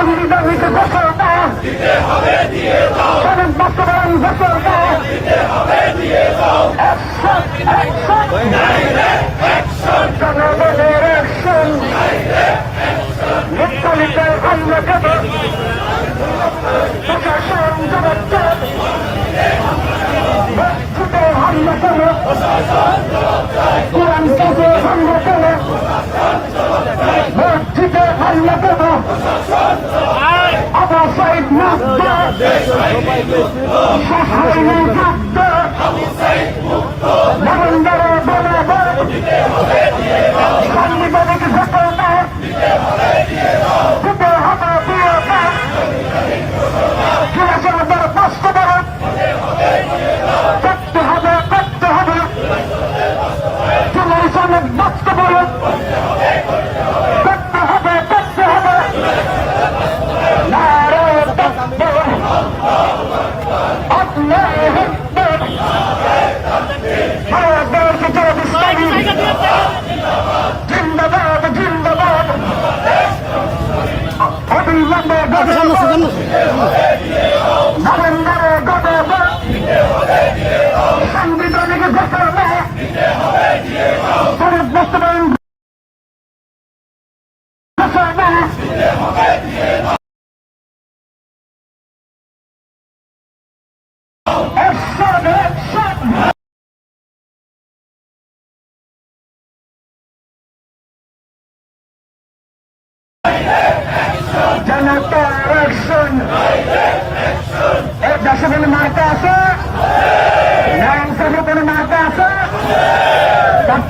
স্বাধীন নাগরিককে ঘোষণা দাও স্বাধীন বাস্তবায়ন ঘোষণা দাও জনগণের অ্যাকশন মুক্তলিকার অন্য প্রশাসন لكنا أبا سعيد مختار شحينا مختار أبو سعيد مختار لمن درى بلا بلا خلي بالك সনদ বাস্তবায়ন ঘোষণা Action! Action! জনতার অ্যাকশন এর দেশে কোনো মার্কা আছে নারায়ণ সাহেবের কোনো মার্কা আছে ডক্টর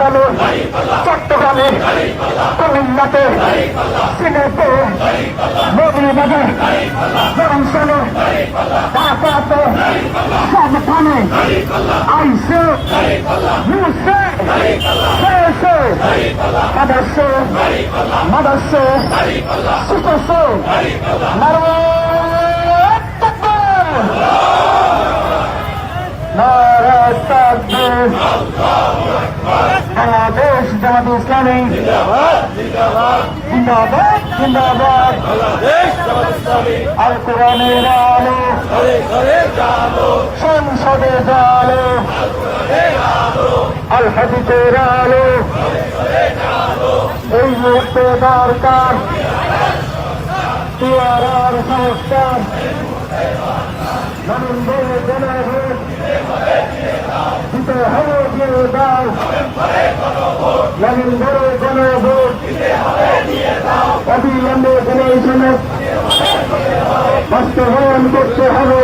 বলো চট্টগ্রামে, কুমিল্লাতে, সিলেটে মৌলবাদে বরংশলে, ঢাকাতে, সবখানে আইসে মুসে শেষে, মাদাসে মাদাসে তাকবীর নারায়ণ তাকবীর বাংলাদেশ জামাত ইসলামী জিন্দাবাদ জিন্দাবাদ আল কোরআনের আলো সংসদে আল হাদিসের আলো এই মুহূর্তে দরকার সংস্কার নরেন্দ্র জনভোট দিতে হবে দিয়ে দাও নরেন্দ্র জনভোট অবিলম্বে জনসনক বাস্তবায়ন করতে হবে।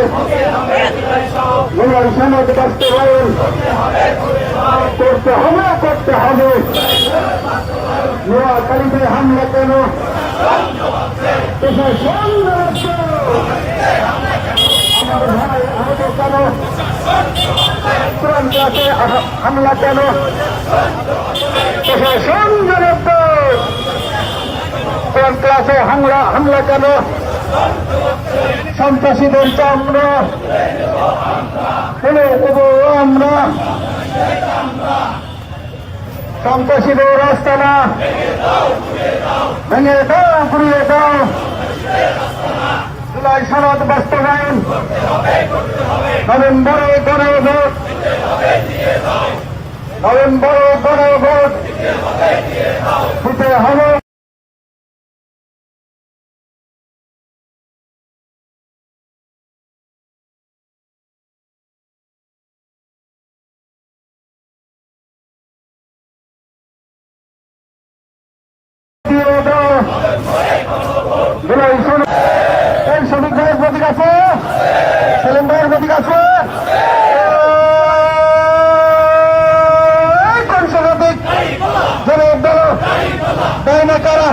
জনসনক বাস্তবায়ন করতে হবে করতে হবে। নোয়াখালীতে হামলা কেন? প্রশাসন আমার ভাই আহত কেন কোরআন ক্লাসে হামলা কেন প্রশাসন জনক কোরআন ক্লাসে হামলা হামলা কেন সন্ত্রাসীদের চামড়া ফেলে দেবো আমরা সন্ত্রাসীদের রাস্তা না ভেঙে দাও ঘুরিয়ে দাও জুলাই সনদ বাস্তবায়ন। নভেম্বরে গণভোট নভেম্বরে গণভোট দিতে হবে। আছে? সেলিম ভাইয়ের প্রতীক আছে ডাইনে কারা,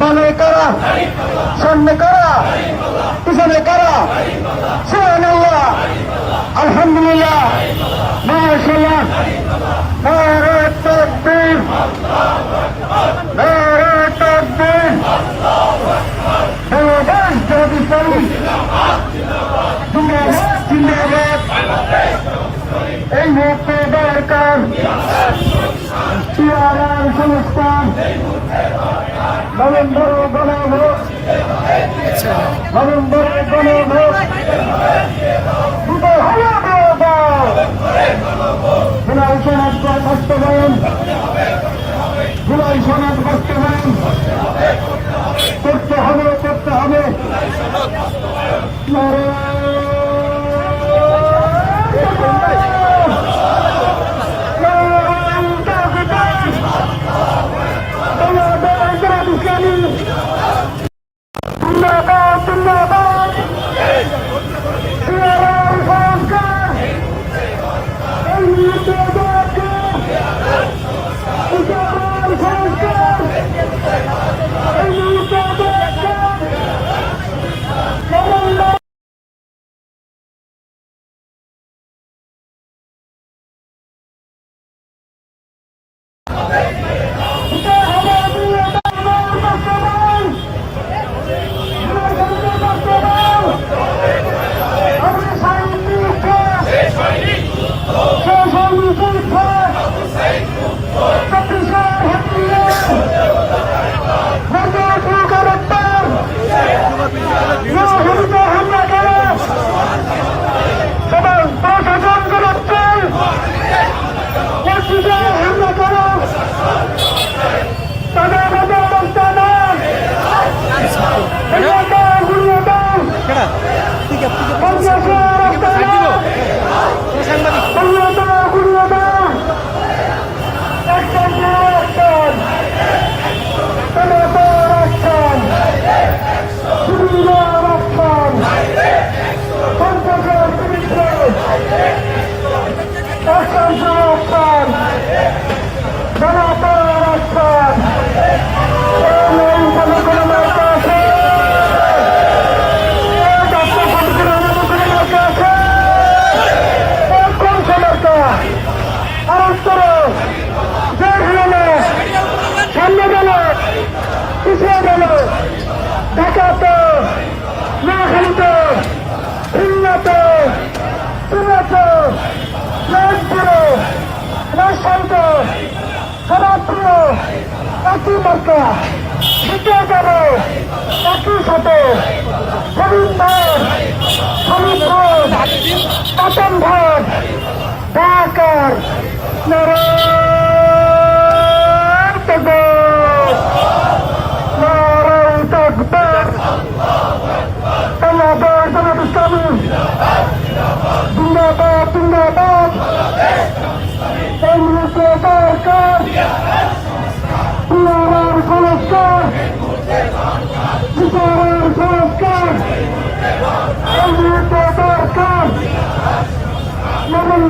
বামে কারা, সামনে কারা, পিছনে কারা? সুহান আলহামদুলিল্লাহ মাশাল্লাহ মুক্তি দরকার চেয়ারার সংস্কার নভেম্বর গণভোট নভেম্বর গণভোট, দুটো হলো জুলাই সনাত বাস্তবায়ন জুলাই সনাত বাস্তবায়ন করতে হবে করতে হবে। নারায়ণ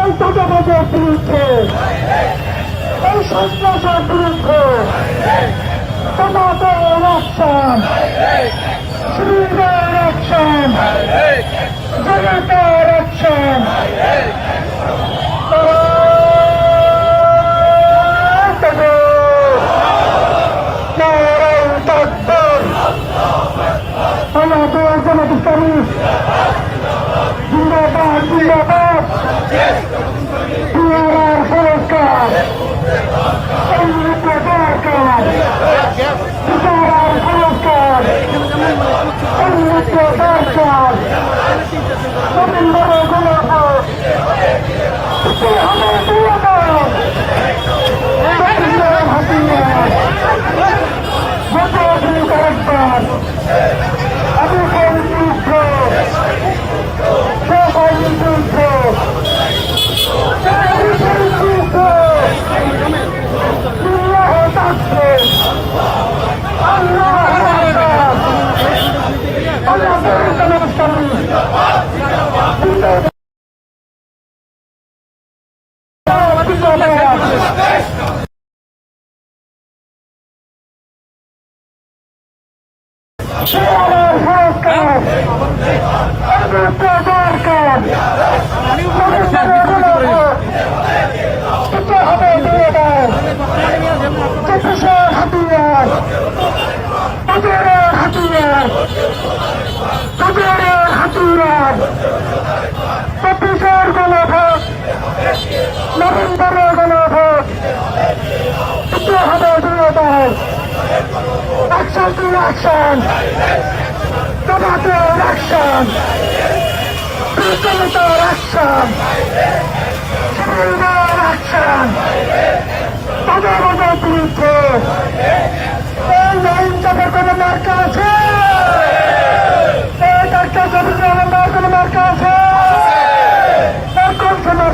এই তত্ত্বাবধানের বিরুদ্ধে এই সন্ত্রাসের বিরুদ্ধে তোমাদের ইলেকশন শ্রীদের ইলেকশন জনতা ইলেকশন হাতিয়ার চব্বিশের গণভোট নভেম্বরের গণভোট দিতে হবে দুর্নীতির অ্যাকশন টু অ্যাকশন টমাটোর অ্যাকশন বিকলিতর অ্যাকশন সিভিলদের অ্যাকশন তাদের বিরুদ্ধে এই লাইন চাপের কোনো মার্কা আছে? এই ডাক্তার চাপের কোনো মার্কা আছে এর কোন সে মার্কা আরও চলে জোর হলো না টাইমে দেবো পানিয়ে দেবো ঢাকাতে খুলনাতে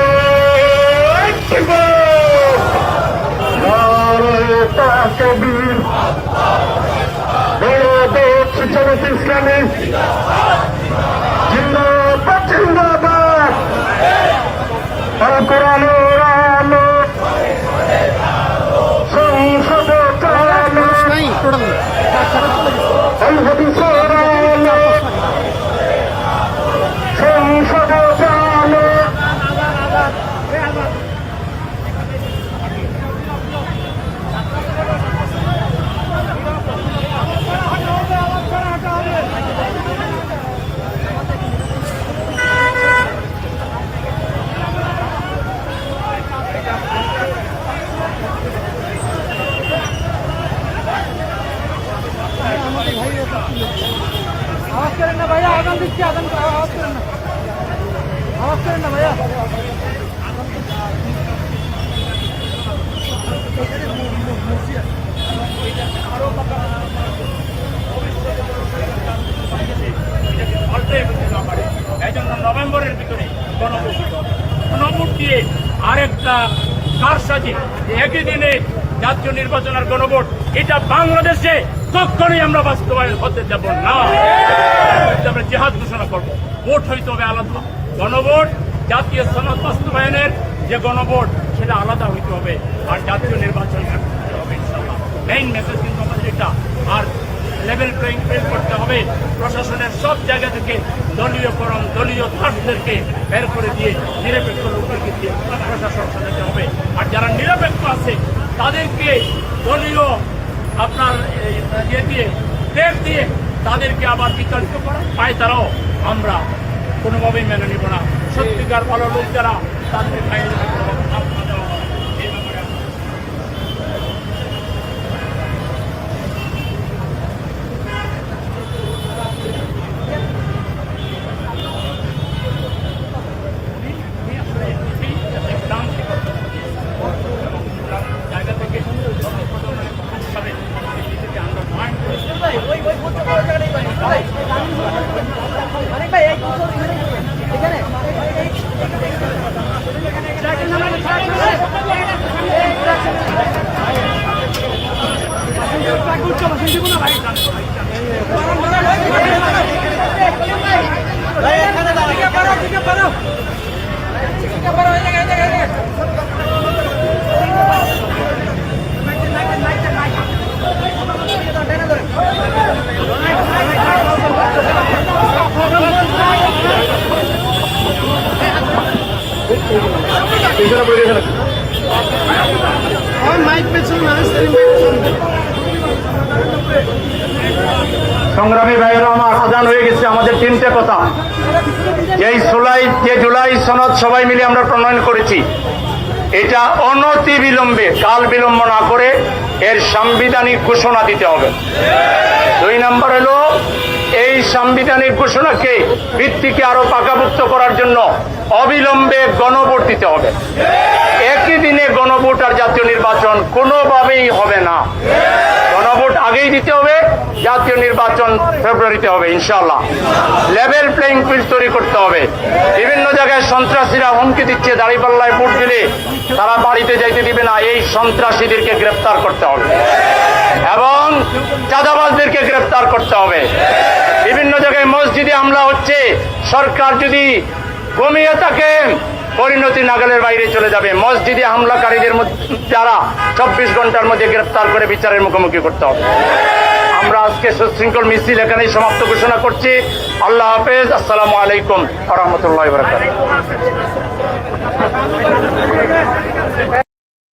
শরীফপুর খালিদপুর পাচনপুর ইসলামী জিন্দাবাদ জিন্দাবাদ আগান দিচ্ছি আগান আওয়াজ করেন না। আওয়াজ করেন না ভাইয়া। নভেম্বরের ভিতরে গণভোট গণভোট দিয়ে আরেকটা কারসাজি একই দিনে জাতীয় নির্বাচন আর গণভোট। এটা বাংলাদেশে কখনোই আমরা বাস্তবায়ন হতে যাব না। আমরা জেহাদ ঘোষণা করব। ভোট হইতে হবে আলাদা। গণভোট, জাতীয় সনদ বাস্তবায়নের যে গণভোট, সেটা আলাদা হইতে হবে। আর জাতীয় নির্বাচন হবে মেইন মেসেজ কিন্তু আমাদের এটা। আর লেভেল প্লেইং ফিল্ড করতে হবে। প্রশাসনের সব জায়গা থেকে দলীয় দলীয়করণ, দলীয় ধারদেরকে বের করে দিয়ে, নিরপেক্ষ লোকদেরকে দিয়ে প্রশাসন সাজাতে হবে। আর যারা নিরপেক্ষ আছে, তাদেরকে দলীয় আপনার ইয়ে দিয়ে টের দিয়ে তাদেরকে আবার বিতাড়িত করা। পায় তারাও আমরা কোনোভাবেই মেনে নিব না। সত্যিকার ভালো লোক যারা তাদের আপনারা দেওয়া হবে। এই ব্যাপারে আমরা জায়গা থেকে আমরা পয়েন্ট সংগ্রামী ভাইয়েরা, আমার আজান হয়ে গেছে, আমাদের তিনটে কথা। এই জুলাই, যে জুলাই সনদ সবাই মিলে আমরা প্রণয়ন করেছি, এটা অনতি বিলম্বে কাল বিলম্ব না করে এর সাংবিধানিক ঘোষণা দিতে হবে। দুই নম্বর হলো এই সাংবিধানিক ঘোষণাকে ভিত্তিকে আরও পাকাভুক্ত করার জন্য অবিলম্বে গণভোট দিতে হবে। একই দিনে গণভোট আর জাতীয় নির্বাচন কোনোভাবেই হবে না। গণভোট আগেই দিতে হবে, জাতীয় নির্বাচন ফেব্রুয়ারিতে হবে ইনশাল্লাহ লেভেল প্লেইং ফিল্ড তৈরি করতে হবে। বিভিন্ন জায়গায় সন্ত্রাসীরা হুমকি দিচ্ছে, দাঁড়িপাল্লায় ভোট দিলে তারা বাড়িতে যাইতে দিবে না, এই সন্ত্রাসীদেরকে গ্রেপ্তার করতে হবে। এবং চাঁদাবাজদেরকে গ্রেপ্তার করতে হবে। বিভিন্ন জায়গায় মসজিদে হামলা হচ্ছে। সরকার যদি ঘুমিয়ে থাকে, পরিণতি নাগালের বাইরে চলে যাবে। মসজিদে হামলাকারীদের যারা চব্বিশ ঘণ্টার মধ্যে গ্রেপ্তার করে বিচারের মুখোমুখি করতে হবে। আমরা আজকে সুশৃঙ্খল মিছিল এখানেই সমাপ্ত ঘোষণা করছি। আল্লাহ হাফেজ। আসসালামু আলাইকুম রহমতুল্লাহ